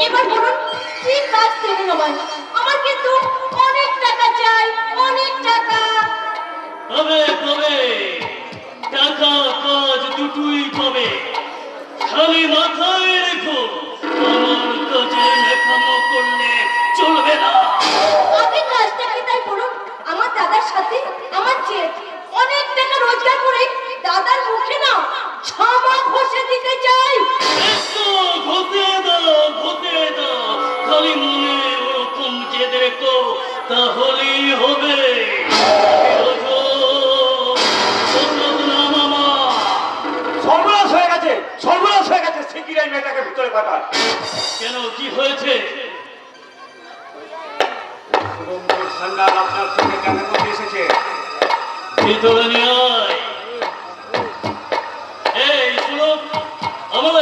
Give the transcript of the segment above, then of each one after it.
এবার বলুন কি কাজ দেবেন আমায়? আমার কিন্তু অনেক টাকা চাই অনেক টাকা। তবে তবে টাকা কাজ দুটোই পাবে। খালি মাথায় রেখো আমার কাজে লেখানো করলে চলবে না। আগে কাজটা কি তাই বলুন? আমার দাদার সাথে আমার যে অনেক টাকা রোজগার করে দাদার মুখে না ছামা ঘষে দিতে চাই। একটু ঘতে দাও ঘতে দাও। খালি মনে ওরকম জেদ রেখো তাহলেই হবে। সর্বনাশ হয়ে গেছে সর্বনাশ হয়ে গেছে শিগগিরই মেয়েটাকে ভিতরে পাঠান। কেন কি হয়েছে? আপনার সঙ্গে দেখা এসেছে? ভিতরে নিয়ে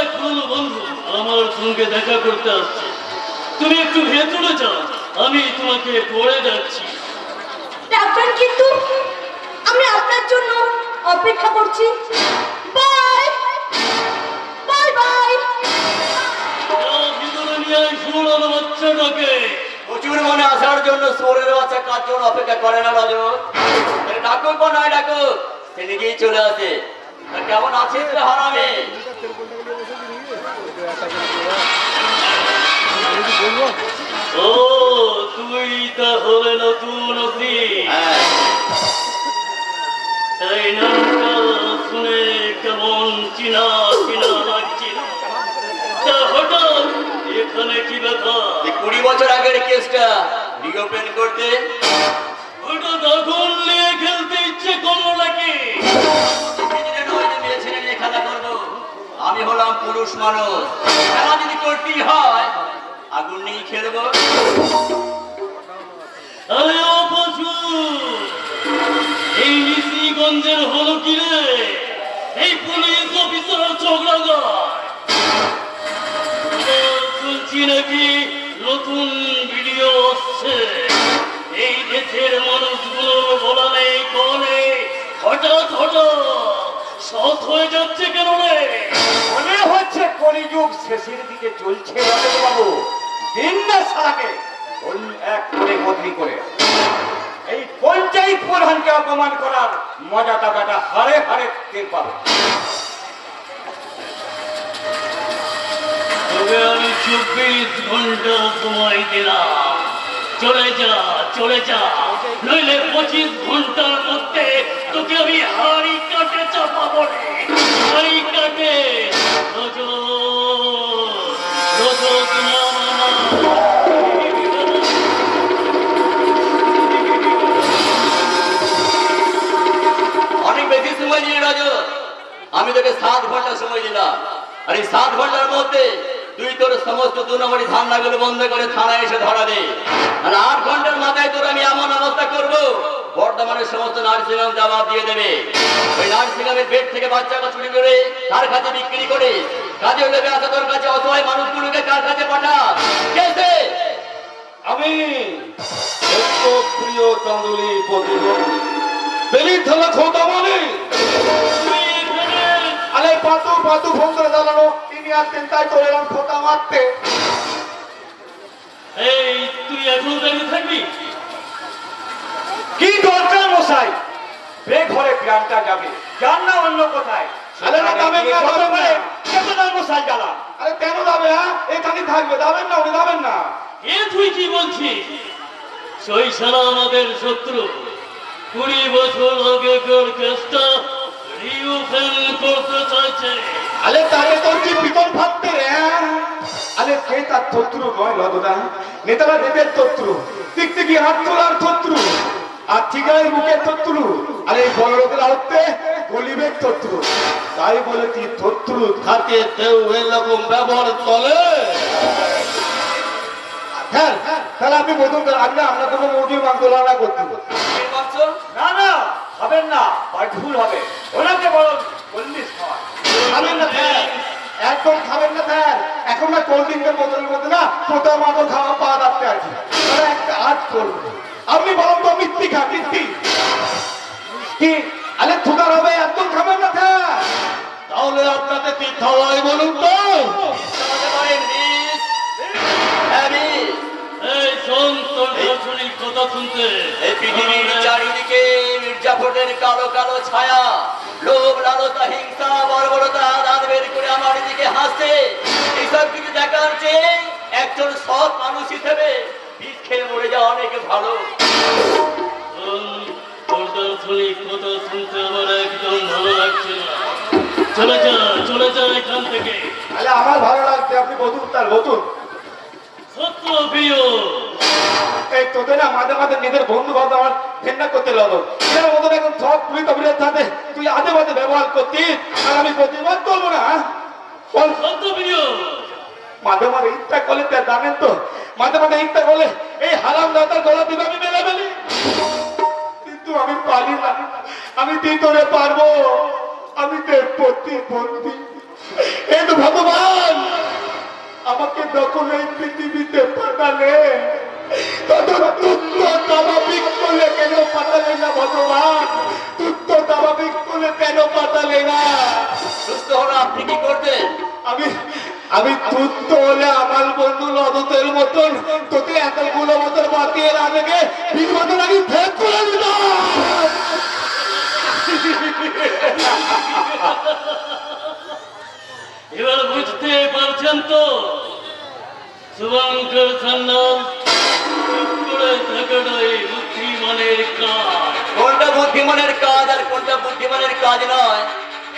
এক পুরনো বন্ধু আমার সঙ্গে দেখা করতে আসছে। তুমি একটু ভেতরে যাও আমি তোমাকে পড়ে যাচ্ছি। ডাক্তার কিন্তু আমি আপনার জন্য অপেক্ষা করছি। বাই! Bye bye! ভিতরে নিয়ে আয় শুনো বাচ্চাটাকে। প্রচুর মনে আসার জন্য সোরের বাচ্চা কার জন্য অপেক্ষা করে না রাজু? আরে ডাকুক বা নয় ডাকুক সে নিজেই চলে আসে। কেমন আছিস রে হারামে? ও তুই তাহলে নতুন তাই নামটা শুনে কেমন চিনা চিনা লাগছিল তা হঠাৎ এখানে কি ব্যথা? কুড়ি বছর আগের কেসটা রিওপেন করতে। হঠাৎ আগুন পুরুষ মানুষ। খেলা যদি করতেই হয়, আগুন নিয়েই খেলব। নতুন ভিডিও আসছে? এই নেই কনে হঠাৎ হঠাৎ সৎ হয়ে যাচ্ছে কেন রে? হচ্ছে কলিযুগ শেষের দিকে চলছে বাবু দিন না সারাকে এক করে বদলি করে। এই পঞ্চায়েত প্রধানকে অপমান করার মজাটা বেটা হারে হারে টের পাবে। তবে আমি চব্বিশ ঘণ্টা সময় দিলাম। চলে যা চলে যা। নইলে পঁচিশ ঘণ্টার আমি তোকে সাত ঘণ্টা সময় দিলাম। আর এই সাত ঘণ্টার মধ্যে তুই তোর সমস্ত দু নম্বরই ধান্দাগুলো বন্ধ করে থানায় এসে ধরা দে। আর আট ঘণ্টার মাথায় তোর আমি এমন অবস্থা করব বর্তমানের সমস্ত নার্সিং হোম জবাব দিয়ে দেবে। ওই নার্সিং হোমের বেড থেকে বাচ্চাকে চুরি করে তার কাছে বিক্রি করে, কাজে লেগে আছে তোর কাছে অসহায় মানুষগুলোকে কার কাছে পাঠা আমি প্রিয় কান্দুলি প্রতিবন্ধী বেলি থানা খোদা মানে? আলে পাতু পাতু ফোন করে দাঁড়ানো তিনি আসতেন তাই চলে এলাম খোদা মারতে। এই তুই এখন দাঁড়িয়ে থাকবি? কি দরকার মশাই? বে ঘরে প্রাণটা যাবে। যান না অন্য কোথায়? আরে না, যাবেন না, যাবেন না। কেমন মশাই জ্বালা? আরে কেন যাবে হ্যাঁ? এখানেই থাকবে যাবেন না উনি যাবেন না। এ তুই কি বলছিস? সারা আমাদের শত্রু। কুড়ি বছর আগেকার কেসটা আলে তারে তোর কি পিতন ফাটতে রে? হ্যাঁ? আলে কে তার শত্রু? নয় লদদা নেতারা নেতের শত্রু। টিকটিকি হাত তোলার শত্রু। আর ঠিকায় মুখের শত্রু। আর এই বড় লোকের আড়তে গলিবের শত্রু। তাই বলেছি শত্রু? থাকে কেউ এরকম ব্যবহার চলে? হ্যাঁ তাহলে আপনি বলুন আমরা আমরা কোনো মুরগির মাংস রান্না করতে না না। হবেন না বা ভুল হবে। ওনাকে বলো চল্লিশ খাওয়া খাবেন না স্যার। একদম খাবেন না স্যার। এখন না কোল্ড ড্রিঙ্কের বোতলের মধ্যে না ছোটা মাদল খাওয়া পা রাখতে আছে। তাহলে একটা আজ করব। আপনি বলুন তো মিষ্টি খা মিষ্টি। কি আরে থুদার হবে একদম খাবেন না স্যার। তাহলে আপনাকে কি খাওয়াই বলুন তো। কথা শুনতে। এই পৃথিবীর চারিদিকে মির্জাফরের কালো কালো ছায়া লোভ লালসা হিংসা বর্বরতা দাঁত বের করে আমার দিকে হাসছে। এইসব কিছু দেখার চেয়ে একজন সৎ মানুষ হিসেবে বিষ খেয়ে মরে যাওয়া অনেক ভালো। কথা শুনি কথা শুনতে আমার একদম ভালো লাগছে না। চলে যা চলে যা এখান থেকে। তাহলে আমার ভালো লাগছে আপনি বধুন তার বতুন সত্য প্রিয়। এই তোদের না মাঝে মাঝে নিজের বন্ধু বান্ধব আমার ঘেন্না করতে লাগল। এর মতন এখন সব পুলিশ অফিসের সাথে তুই আজে বাজে ব্যবহার করতিস আর আমি প্রতিবাদ করব না হ্যাঁ? বল। সত্য প্রিয় মাঝে মাঝে ইচ্ছা করলে তা জানেন তো মাঝে মাঝে ইচ্ছা করলে এই হারাম দাতার গলা দিকে আমি মেলে ফেলি। কিন্তু আমি পারি না আমি কি করে পারব? আমি তো প্রতিবন্ধী এই তো ভগবান আমাকে যখন এই পৃথিবীতে পাঠালে। আমি আমি তুত্ত হলে আমার বন্ধু লদতের মতন তোকে এতগুলো মতন বাতিয়ে রাখবে বছর আগে ভেদ করে এবার বুঝতে পারছেন তো? শুভঙ্কর সন্ন্যাস কোনটা বুদ্ধিমানের কাজ আর কোনটা বুদ্ধিমানের কাজ নয়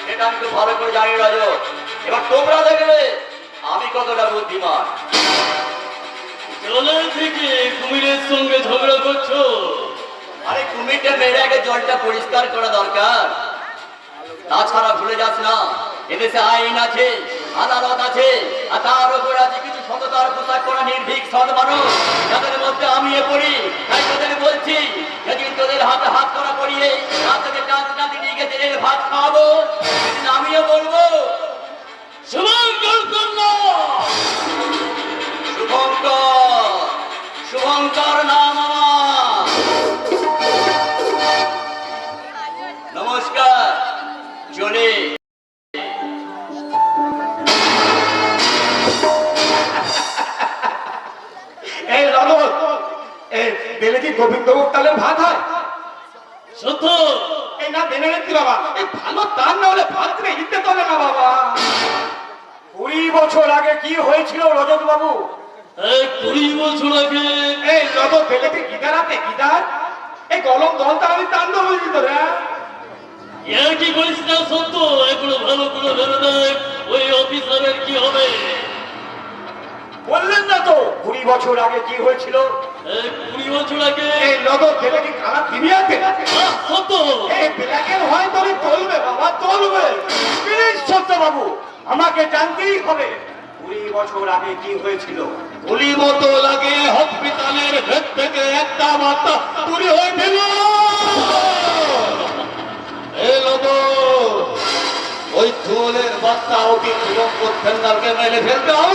সেটা আমি খুব ভালো করে জানি রাজ। এবার তোমরা দেখবে আমি কতটা বুদ্ধিমান। জলের থেকে কুমিরের সঙ্গে ঝগড়া করছ? আরে কুমিরটা মেরে আগে জলটা পরিষ্কার করা দরকার। তাছাড়া ভুলে যাস না এদেশে আইন আছে। আদালত আছে। আর তার উপর আছে কিছু সততার পোশাক করা নির্ভীক সৎ মানুষ। যাদের মধ্যে আমি এ পড়ি, তাই তাদের বলছি যদি তোদের হাতে হাত করা পড়িয়ে থেকে টানতে টানতে নিয়ে গেছে ভাত খাওয়াবো আমিও বলব। শুভঙ্কর লদত বেলে কি গোবিন্দভোগ তালের ভাত হয়? সত্য। এই না বেনে রেখি বাবা? এই ভালো তার না হলে ভাত রে ইতে তলে না বাবা। কুড়ি বছর আগে কি হয়েছিল রজত বাবু এই কুড়ি বছর আগে। এই লদত বেলে কি গিটার আছে গিটার এই গলম দল তার আমি তাণ্ডব হয়ে যেত রে। কি করিস না সত্য? এগুলো ভালো করে ভেবে দেখ। ওই অফিসারের কি হবে? বললেন না তো কুড়ি বছর আগে কি হয়েছিল? কুড়ি বছর আগে এই কি খারাপ তিনি আছে আহ, সত্য এই বেলাকের হয় তবে চলবে বাবা চলবে। প্লিজ সত্য বাবু আমাকে জানতেই হবে কুড়ি বছর আগে কি হয়েছিল? হসপিটালের থেকে একটা চুরি হয়েছিল। ওই বাচ্চা অতি ফেন্দারকে মেলে ফেলতে হবে।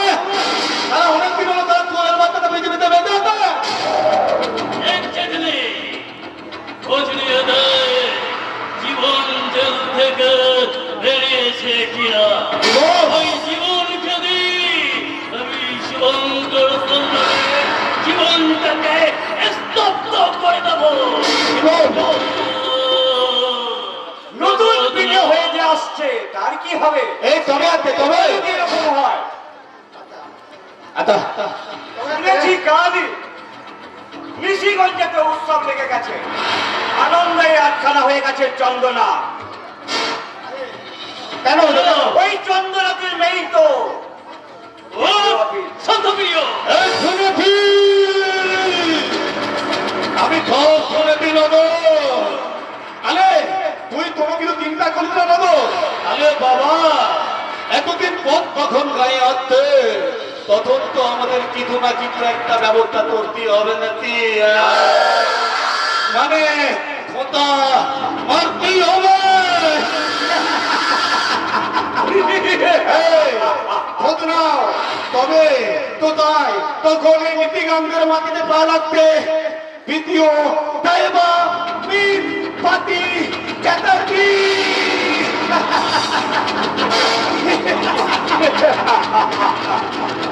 জীবনটাকে স্তব্ধ করে দেবো? নতুন পিঠে হয়ে যে আসছে তার কি হবে? এই তবে আছে তবে। যদি এরকম হয়? আচ্ছা। শুনেছি কালই নিশিগঞ্জেতে উৎসব লেগে গেছে। আনন্দে আটখানা হয়ে গেছে চন্দনা। কেন? ওই চন্দনাটির মেয়েই তো ও সন্তপ্রিয় আমি আলে, তুই কোনো কিছু চিন্তা করিস না আলে, বাবা, এতদিন পথ তখন গায়ে আসছে তখন তো আমাদের কিছু না কিছু একটা ব্যবস্থা করতে হবে নাকি? মানে নাও। তবে তো তাই, তখন এই নীতিগঙ্গের মাটিতে পা লাগবে। দ্বিতীয় দাইবা মিন পাতি চ্যাটার্জি।